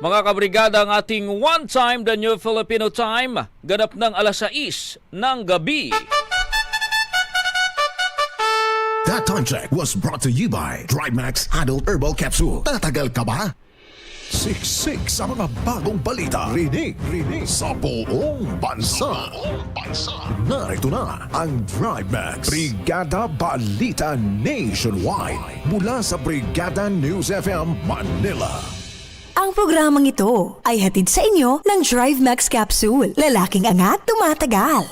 Mga kabrigada, ang ating One Time, the New Filipino Time, ganap ng alas 6 ng gabi. That time check was brought to you by Max Adult Herbal Capsule. Tatagal ka ba? Siksik sa mga bagong balita. Rinig, rinig sa buong bansa. Narito na ang Max Brigada Balita Nationwide mula sa Brigada News FM Manila. Ang programang ito ay hatid sa inyo ng Drive Max Capsule. Lalaking angat, tumatagal.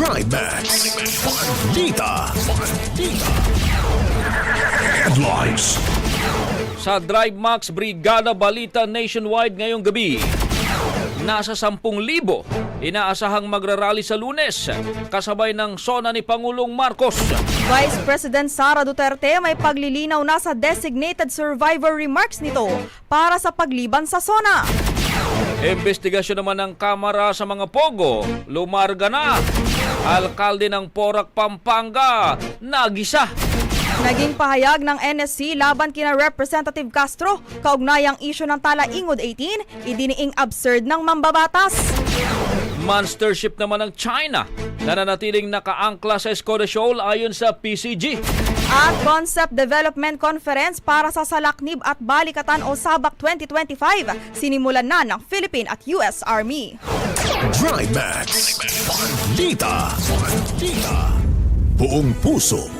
Max Balita. Headlines. Sa Drive Max Brigada Balita Nationwide ngayong gabi, nasa 10,000 inaasahang magrarally sa lunes kasabay ng sona ni Pangulong Marcos. Vice President Sara Duterte may paglilinaw na sa designated survivor remarks nito para sa pagliban sa SONA. Investigasyon naman ng Kamara sa mga Pogo, lumarga na. Alkalde ng Porac, Pampanga, nagisa. Naging pahayag ng NSC laban kina Representative Castro kaugnayang isyo ng Talaingod 18, idiniing absurd ng mambabatas. Monstership naman ng China, nananatiling nakaangkla sa Escoda Shoal ayon sa PCG. At Concept Development Conference para sa Salaknib at Balikatan o Sabak 2025, sinimulan na ng Philippine at US Army. Max Balita. Buong puso.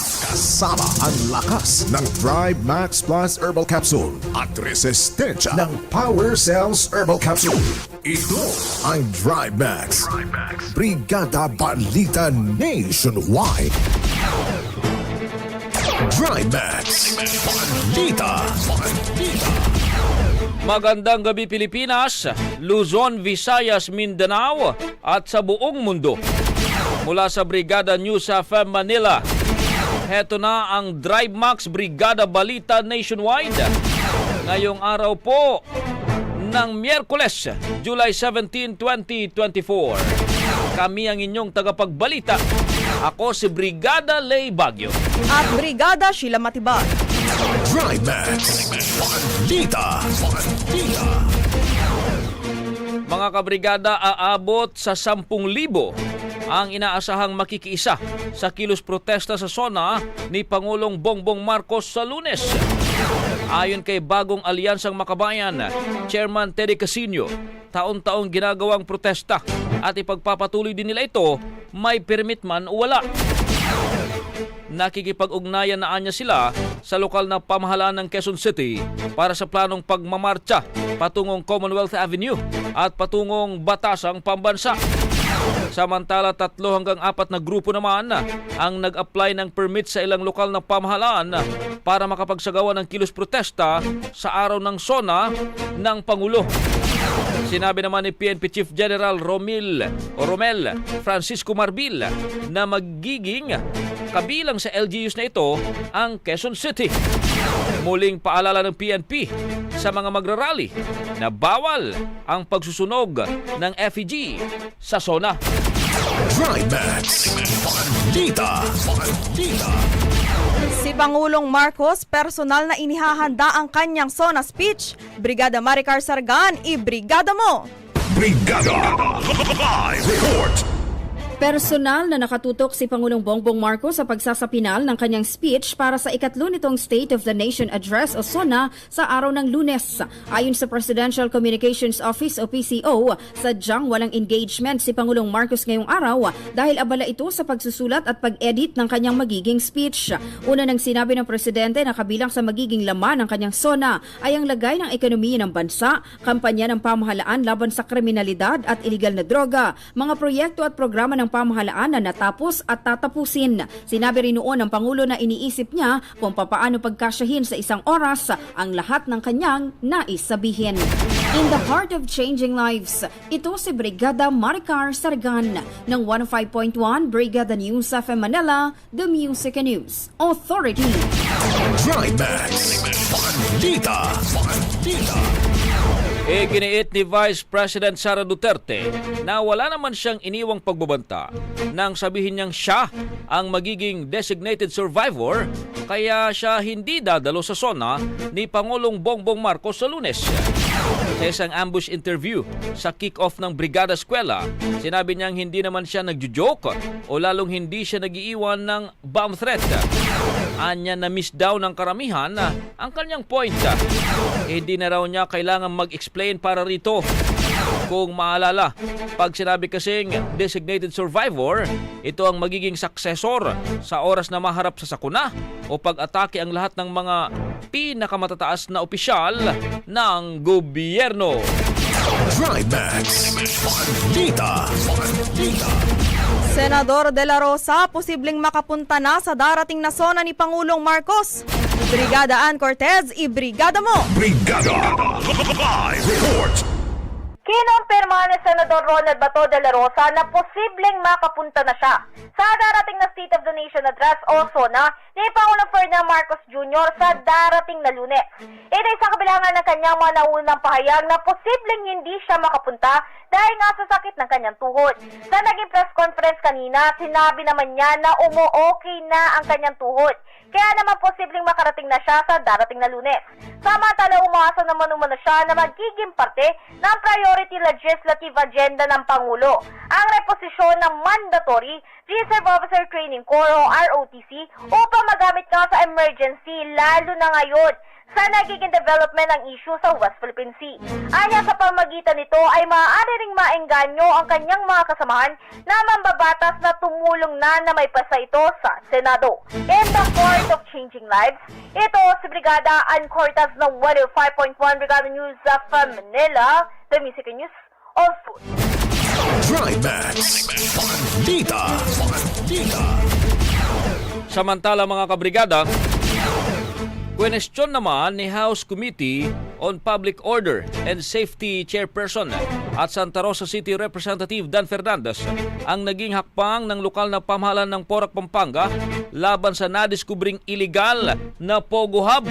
Kasama ang lakas ng Thrive Max Plus Herbal Capsule at resistensya ng Power Cells Herbal Capsule. Ito ang Thrive Max. Brigada Balita Nationwide. Thrive Max. Balita. Magandang gabi Pilipinas, Luzon, Visayas, Mindanao at sa buong mundo. Mula sa Brigada News FM Manila, heto na ang Drive Max Brigada Balita Nationwide. Ngayong araw po ng Miyerkules, July 17, 2024. Kami ang inyong tagapagbalita. Ako si Brigada Lay Bagyo. At Brigada Sheila Matibag. Thrive Max. Balita. Mga kabrigada, aabot sa 10,000 ang inaasahang makikiisa sa kilos protesta sa SONA ni Pangulong Bongbong Marcos sa lunes. Ayon kay bagong alyansang makabayan, Chairman Teddy Casino, taon-taong ginagawang protesta at ipagpapatuloy din nila ito, may permit man o wala. Nakikipag-ugnayan na anya sila sa lokal na pamahalaan ng Quezon City para sa planong pagmamarcha patungong Commonwealth Avenue at patungong Batasang Pambansa. Samantala tatlo hanggang apat na grupo naman ang nag-apply ng permit sa ilang lokal na pamahalaan para makapagsagawa ng kilos protesta sa araw ng SONA ng Pangulo. Sinabi naman ni PNP Chief General Romil o Romel Francisco Marbil na magiging kabilang sa LGUs na ito ang Quezon City. Muling paalala ng PNP sa mga magrarally na bawal ang pagsusunog ng FEG sa SONA. Trimax. Balita. Balita. Si Pangulong Marcos personal na inihahanda ang kanyang SONA speech. Brigada Maricar Sargan, i-brigada mo! Brigada Live Report Personal na nakatutok si Pangulong Bongbong Marcos sa pagsasapinal ng kanyang speech para sa ikatlo nitong State of the Nation Address o SONA sa araw ng lunes. Ayon sa Presidential Communications Office o PCO, sadyang walang engagement si Pangulong Marcos ngayong araw dahil abala ito sa pagsusulat at pag-edit ng kanyang magiging speech. Una nang sinabi ng Presidente na kabilang sa magiging laman ng kanyang SONA ay ang lagay ng ekonomiya ng bansa, kampanya ng pamahalaan laban sa kriminalidad at iligal na droga, mga proyekto at programa ng pamahalaan na natapos at tatapusin. Sinabi rin noon ng Pangulo na iniisip niya kung papaano pagkasyahin sa isang oras ang lahat ng kanyang nais sabihin. In the heart of changing lives, ito si Brigada Maricar Sargan ng 105.1 Brigada News FM Manila, The Music and News Authority. Trimax. Balita. Balita. Iginiit ni Vice President Sara Duterte na wala naman siyang iniwang pagbabanta nang sabihin niyang siya ang magiging designated survivor kaya siya hindi dadalo sa SONA ni Pangulong Bongbong Marcos sa lunes. Sa isang ambush interview sa kick-off ng Brigada Eskwela, sinabi niyang hindi naman siya nagjo-joke o lalong hindi siya nagiiwan ng bomb threat. Anya na miss daw ng karamihan na ang kanyang point. Hindi na raw niya kailangan mag-explain para rito. Kung maalala, pag sinabi kasing designated survivor, ito ang magiging successor sa oras na maharap sa sakuna o pag-atake ang lahat ng mga pinakamatataas na opisyal ng gobyerno. Trimax. Balita. Balita. Senador De La Rosa, posibleng makapunta na sa darating na SONA ni Pangulong Marcos. Brigada Ann Cortez, i-brigada mo! Brigada Live Report Kinumpirma ni Senador Ronald Bato de la Rosa na posibleng makapunta na siya sa darating na State of the Nation Address o SONA ni Pangulong Ferdinand Marcos Jr. sa darating na lunes. Ito ay sa kabilangan ng kanyang mga naunang pahayag na posibleng hindi siya makapunta dahil nga sa sakit ng kanyang tuhod. Sa naging press conference kanina, sinabi naman niya na umu-okay na ang kanyang tuhod. Kaya naman posibleng makarating na siya sa darating na lunes. Samantala, umasa naman umano siya na magiging parte ng priority legislative agenda ng Pangulo. Ang reposisyon ng mandatory Reserve Officer Training Corps o ROTC upang magamit ka sa emergency lalo na ngayon sa nagiging development ng issue sa West Philippine Sea. Anya sa pamagitan nito ay maaari ring maengganyo ang kanyang mga kasamahan na mambabatas na tumulong na na may pasa ito sa Senado. In the court of changing lives, ito si Brigada Ann Cortez ng 105.1 Brigada News of Manila, the Music News of Food. Trimax. Balita. Balita. Samantala mga kabrigada, Question naman ni House Committee on Public Order and Safety Chairperson at Santa Rosa City Representative Dan Fernandez ang naging hakbang ng lokal na pamahalaan ng Porac, Pampanga laban sa nadiskubring illegal na Pogo Hub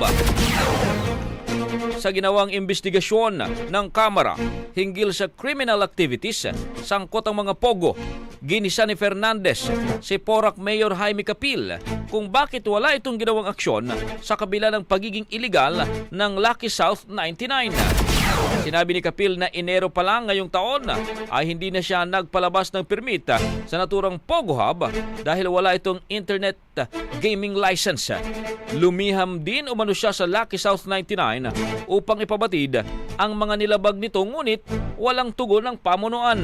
sa ginawang investigasyon ng Kamara hinggil sa criminal activities sangkot ang mga pogo. Ginisa ni Fernandez si Porac Mayor Jaime Capil kung bakit wala itong ginawang aksyon sa kabila ng pagiging illegal ng Lucky South 99. Sinabi ni Kapil na Enero pa lang ngayong taon ay hindi na siya nagpalabas ng permit sa naturang Pogo Hub dahil wala itong internet gaming license. Lumiham din umano siya sa Lucky South 99 upang ipabatid ang mga nilabag nito ngunit walang tugon ng pamunuan.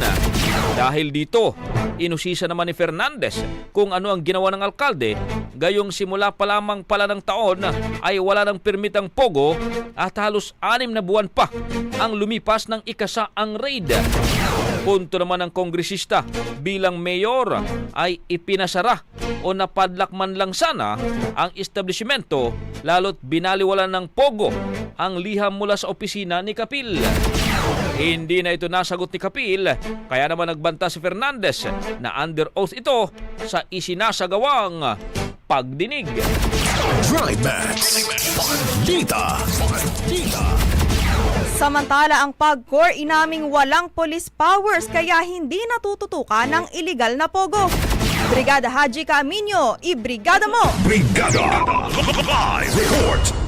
Dahil dito, Inusisa naman ni Fernandez kung ano ang ginawa ng alkalde, gayong simula pa lamang pala ng taon ay wala ng permitang pogo at halos anim na buwan pa ang lumipas ng ikasa ang raid. Punto naman ng kongresista bilang mayor ay ipinasara o napadlak man lang sana ang establishmento lalo't binaliwalan ng pogo ang liham mula sa opisina ni Kapil. Hindi na ito nasagot ni Kapil, kaya naman nagbanta si Fernandez na under oath ito sa isinasagawang pagdinig. Drive Max. Balita. Balita. Samantala ang PAGCOR inaming walang police powers kaya hindi natututukan ng illegal na pogo. Brigada Haji Camino, ibrigada mo! Brigada Live Report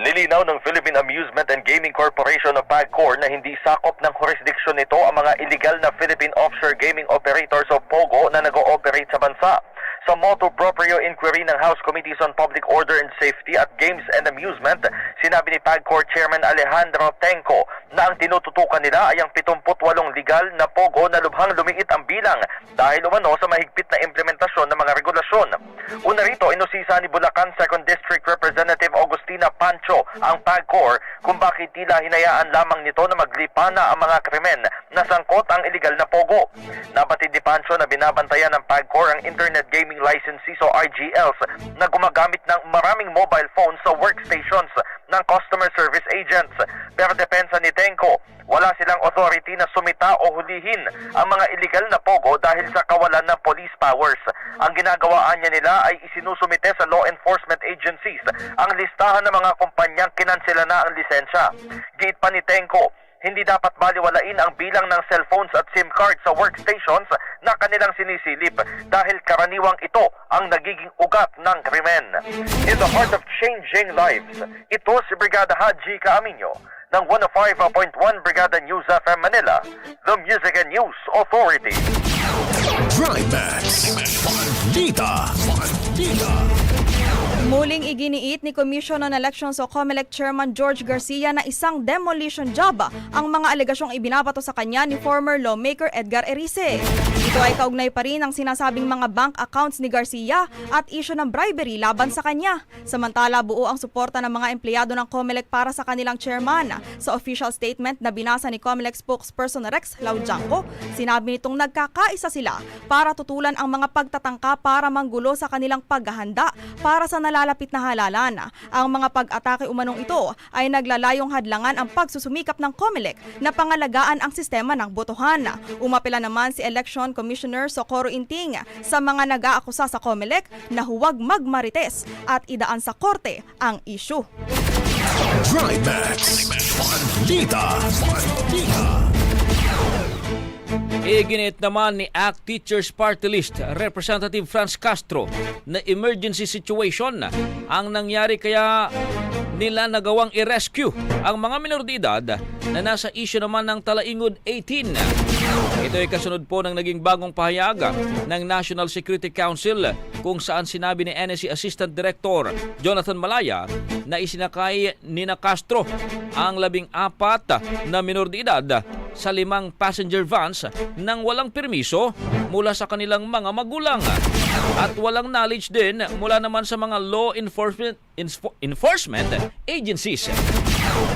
Nilinaw ng Philippine Amusement and Gaming Corporation o PAGCOR na hindi sakop ng jurisdiksyon nito ang mga illegal na Philippine Offshore Gaming Operators o POGO na nag-ooperate sa bansa. Sa motu proprio inquiry ng House Committees on Public Order and Safety at Games and Amusement, sinabi ni PAGCOR Chairman Alejandro Tenco na ang tinututukan nila ay ang 78 legal na POGO na lubhang lumiit ang bilang dahil umano sa mahigpit na implementasyon ng mga regulasyon. Una rito, inusisa ni Bulacan 2nd District Representative Augustina Pancho ang PAGCOR kung bakit tila hinayaan lamang nito na maglipa na ang mga krimen na sangkot ang illegal na pogo. Nabatid ni Pancho na binabantayan ng PAGCOR ang Internet Gaming Licensees o IGLs na gumagamit ng maraming mobile phones sa workstations ng customer service agents. Pero depensa ni Tenko, wala silang authority na sumita o hulihin ang mga illegal na pogo dahil sa kawalan ng police powers. Ang ginagawaan niya nila ay isinusumite sa law enforcement agencies ang listahan ng mga kumpanyang kinansela na ang lisensya. Gate pa ni Tenko, hindi dapat baliwalain ang bilang ng cellphones at SIM cards sa workstations na kanilang sinisilip dahil karaniwang ito ang nagiging ugat ng krimen. In the heart of changing lives, ito si Brigada Haji Caaminyo ng 105.1 Brigada News FM Manila, the Music and News Authority. Drive Max. Balita. Muling iginiit ni Commission on Elections o COMELEC Chairman George Garcia na isang demolition job ang mga alegasyong ibinabato sa kanya ni former lawmaker Edgar Erice. Ito ay kaugnay pa rin ang sinasabing mga bank accounts ni Garcia at issue ng bribery laban sa kanya. Samantala buo ang suporta ng mga empleyado ng COMELEC para sa kanilang chairman. Sa official statement na binasa ni COMELEC spokesperson Rex Laujanco, sinabi nitong nagkakaisa sila para tutulan ang mga pagtatangka para manggulo sa kanilang paghahanda para sa nalalapit na halalan. Ang mga pag-atake umanong ito ay naglalayong hadlangan ang pagsusumikap ng COMELEC na pangalagaan ang sistema ng botohan. Umapela naman si Election Commissioner Socorro Inting sa mga nag-aakusa sa COMELEC na huwag magmarites at idaan sa korte ang issue. Drive Max. Balita. Iginit naman ni ACT Teachers Party List Representative Franz Castro na emergency situation ang nangyari kaya nila nagawang i-rescue ang mga minor de edad na nasa issue naman ng Talaingod 18. Ito ay kasunod po ng naging bagong pahayag ng National Security Council kung saan sinabi ni NSC Assistant Director Jonathan Malaya na isinakay ni na Castro ang labing apat na minor de edad sa limang passenger vans nang walang permiso mula sa kanilang mga magulang at walang knowledge din mula naman sa mga law enforcement enforcement agencies.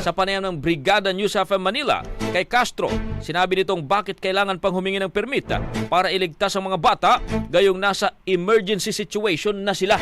Sa panayam ng Brigada News FM Manila kay Castro, sinabi nitong bakit kailangan pang humingi ng permit para iligtas ang mga bata gayong nasa emergency situation na sila.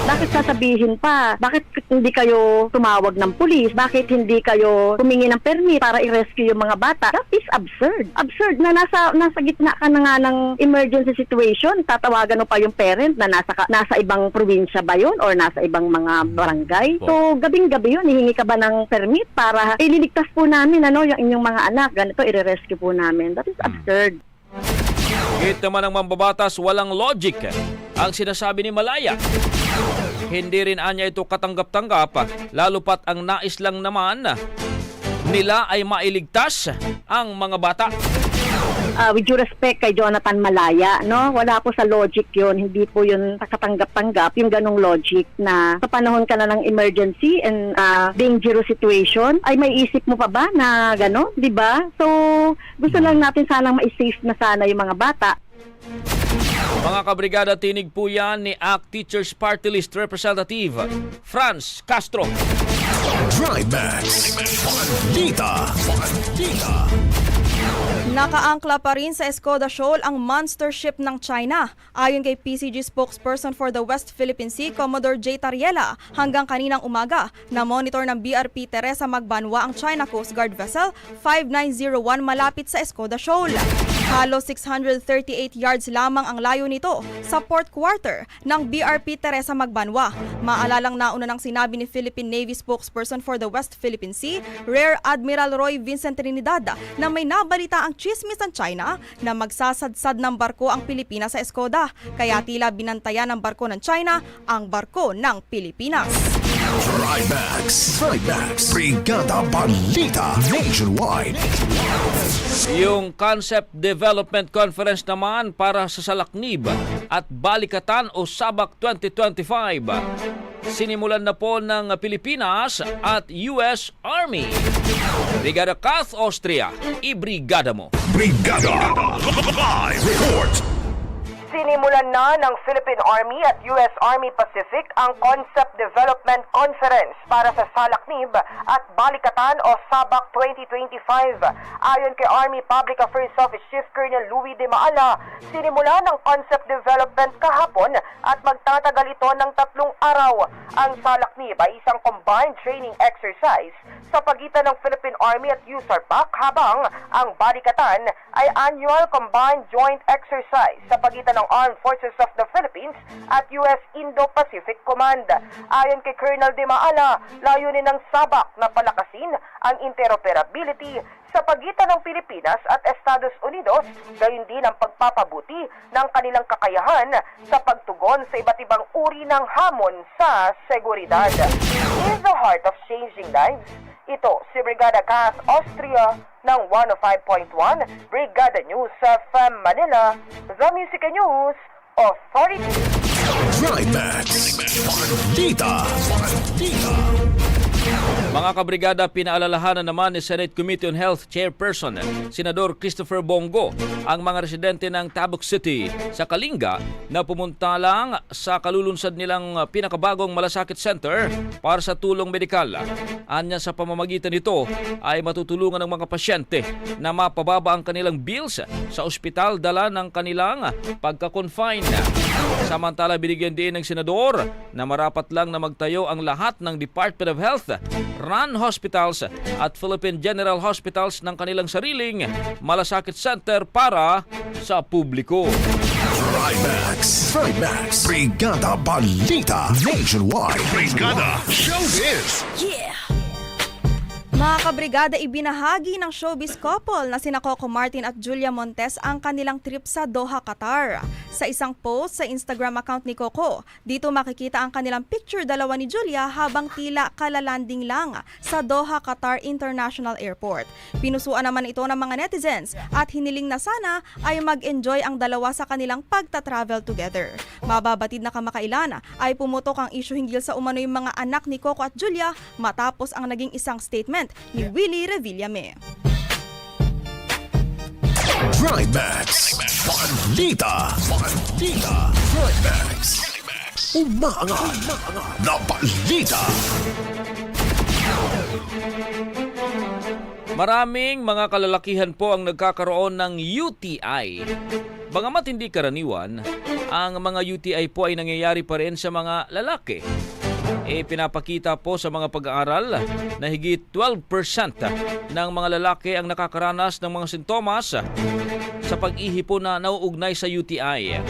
Bakit sasabihin pa? Bakit hindi kayo tumawag ng pulis? Bakit hindi kayo humingi ng permit para i-rescue yung mga bata? That is absurd. Absurd na nasa nasa gitna ka na nga ng emergency situation, tatawagan mo pa yung parent na nasa ka- nasa ibang probinsya ba yun or nasa ibang mga barangay. So, gabing-gabi yun, hihingi ka ba ng permit para ililigtas po namin ano yung inyong mga anak? Ganito, i-rescue po namin. That is absurd. Hit naman ng mambabatas walang logic ang sinasabi ni Malaya. Hindi rin anya ito katanggap-tanggap lalo pat ang nais lang naman nila ay mailigtas ang mga bata. Uh, with due respect kay Jonathan Malaya, no? Wala po sa logic 'yun, hindi po 'yun katanggap-tanggap yung ganong logic na sa panahon ka na ng emergency and uh, dangerous situation, ay may isip mo pa ba na gano'n, 'di ba? So, gusto lang natin sanang ma-safe na sana yung mga bata. Mga kabrigada, tinig po yan ni ACT Teachers Party List Representative Franz Castro. Drive Max. Balita. Nakaangkla pa rin sa Escoda Shoal ang monster ship ng China. Ayon kay PCG spokesperson for the West Philippine Sea, Commodore J. Tariela, hanggang kaninang umaga, na monitor ng BRP Teresa Magbanwa ang China Coast Guard vessel 5901 malapit sa Escoda Shoal. Halos 638 yards lamang ang layo nito sa port quarter ng BRP Teresa Magbanwa. Maalalang nauna nang sinabi ni Philippine Navy spokesperson for the West Philippine Sea, Rear Admiral Roy Vincent Trinidad, na may nabalita ang chismis ng China na magsasadsad ng barko ang Pilipinas sa Escoda. Kaya tila binantayan ng barko ng China ang barko ng Pilipinas. Drive Max. Brigada Balita. Nationwide. Yung Concept Development Conference naman para sa Salaknib at Balikatan o Sabak 2025. Sinimulan na po ng Pilipinas at US Army. Brigada Kath Austria, ibrigada mo. Brigada. Live report. Sinimulan na ng Philippine Army at US Army Pacific ang Concept Development Conference para sa Salaknib at Balikatan o Sabak 2025. Ayon kay Army Public Affairs Office Chief Colonel Louis De Maala, sinimula ng concept development kahapon at magtatagal ito ng tatlong araw. Ang Salaknib ay isang combined training exercise sa pagitan ng Philippine Army at USARPAC habang ang Balikatan ay annual combined joint exercise sa pagitan ng Armed Forces of the Philippines at US Indo-Pacific Command. Ayon kay Colonel De Maala, layunin ng sabak na palakasin ang interoperability sa pagitan ng Pilipinas at Estados Unidos, gayon din ang pagpapabuti ng kanilang kakayahan sa pagtugon sa iba't ibang uri ng hamon sa seguridad. In the heart of changing lives, ito si Brigada Cass Austria ng 105.1 Brigada News FM Manila, The Music News Authority. Drive Max. Balita. Balita. Mga kabrigada, pinaalalahanan naman ni Senate Committee on Health Chairperson, Senador Christopher Bongo, ang mga residente ng Tabuk City sa Kalinga na pumunta lang sa kalulunsad nilang pinakabagong malasakit center para sa tulong medikal. Anya sa pamamagitan nito ay matutulungan ng mga pasyente na mapababa ang kanilang bills sa ospital dala ng kanilang pagka-confine. Samantala, binigyan din ng senador na marapat lang na magtayo ang lahat ng Department of Health, run hospitals at Philippine General Hospitals ng kanilang sariling malasakit center para sa publiko. Drive Max. Drive Max. Brigada Balita. Nationwide. Brigada Showbiz. Mga kabrigada, ibinahagi ng showbiz couple na sina Coco Martin at Julia Montes ang kanilang trip sa Doha, Qatar. Sa isang post sa Instagram account ni Coco, dito makikita ang kanilang picture dalawa ni Julia habang tila kalalanding lang sa Doha, Qatar International Airport. Pinusuan naman ito ng mga netizens at hiniling na sana ay mag-enjoy ang dalawa sa kanilang pagta-travel together. Mababatid na kamakailan ay pumutok ang issue hinggil sa umano'y mga anak ni Coco at Julia matapos ang naging isang statement ni Willie Revillame. Drive Max. Balita. Balita. Drive Max. Umaangat na balita. Maraming mga kalalakihan po ang nagkakaroon ng UTI. Bagamat hindi karaniwan, ang mga UTI po ay nangyayari pa rin sa mga lalaki. E pinapakita po sa mga pag-aaral na higit 12% ng mga lalaki ang nakakaranas ng mga sintomas sa pag-ihi na nauugnay sa UTI.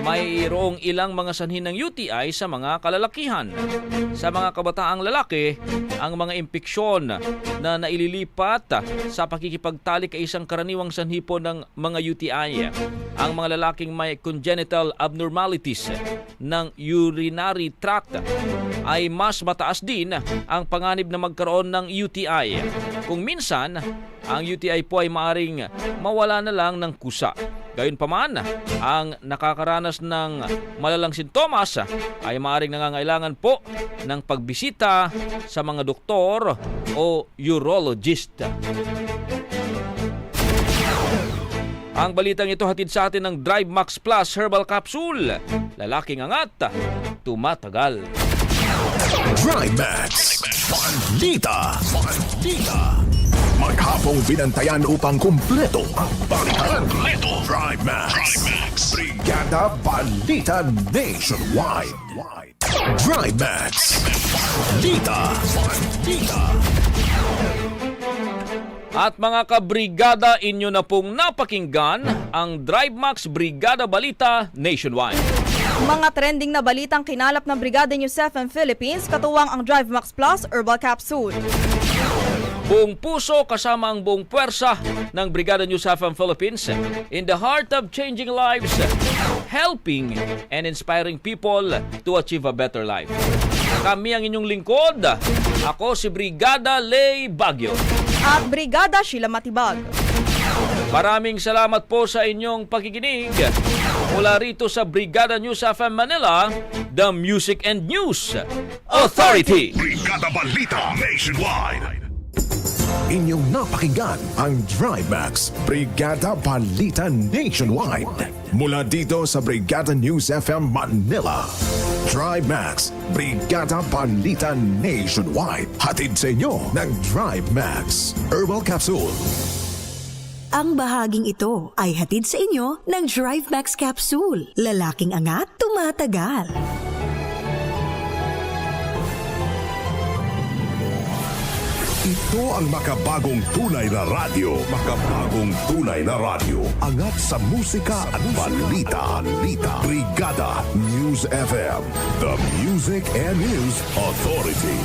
Mayroong ilang mga sanhin ng UTI sa mga kalalakihan. Sa mga kabataang lalaki, ang mga impeksyon na naililipat sa pakikipagtalik ay isang karaniwang sanhi po ng mga UTI. Ang mga lalaking may congenital abnormalities ng urinary tract ay mas mataas din ang panganib na magkaroon ng UTI. Kung minsan, ang UTI po ay maaring mawala na lang ng kusa. Gayunpaman, ang nakakaranas ng malalang sintomas ay maaring nangangailangan po ng pagbisita sa mga doktor o urologist. Ang balitang ito hatid sa atin ng Drive Max Plus Herbal Capsule. Lalaking angat, tumatagal. Drive Max. Balita. Balita. Maghapong binantayan upang kumpleto ang balitan. Kumpleto. Drive Max. Brigada Balita Nationwide. Drive Max. Balita. Balita. At mga kabrigada, inyo na pong napakinggan ang Drive Max Brigada Balita Nationwide. Mga trending na balitang kinalap ng Brigada News FM Philippines, katuwang ang Drive Max Plus Herbal Capsule. Buong puso kasama ang buong puwersa ng Brigada News FM Philippines in the heart of changing lives, helping and inspiring people to achieve a better life. Kami ang inyong lingkod. Ako si Brigada Lay Bagyo. At Brigada Sheila Matibag. Maraming salamat po sa inyong pakikinig. Mula rito sa Brigada News FM Manila, the Music and News Authority. Brigada Balita Nationwide. Inyong napakinggan ang Drive Max Brigada Balita Nationwide. Mula dito sa Brigada News FM Manila. Drive Max Brigada Balita Nationwide. Hatid sa inyo ng Drive Max Herbal Capsule. Ang bahaging ito ay hatid sa inyo ng Drive Max Capsule. Lalaking angat, tumatagal. Ito ang makabagong tunay na radyo. Makabagong tunay na radyo. Angat sa musika at balita. balita. Brigada News FM. The Music and News Authority.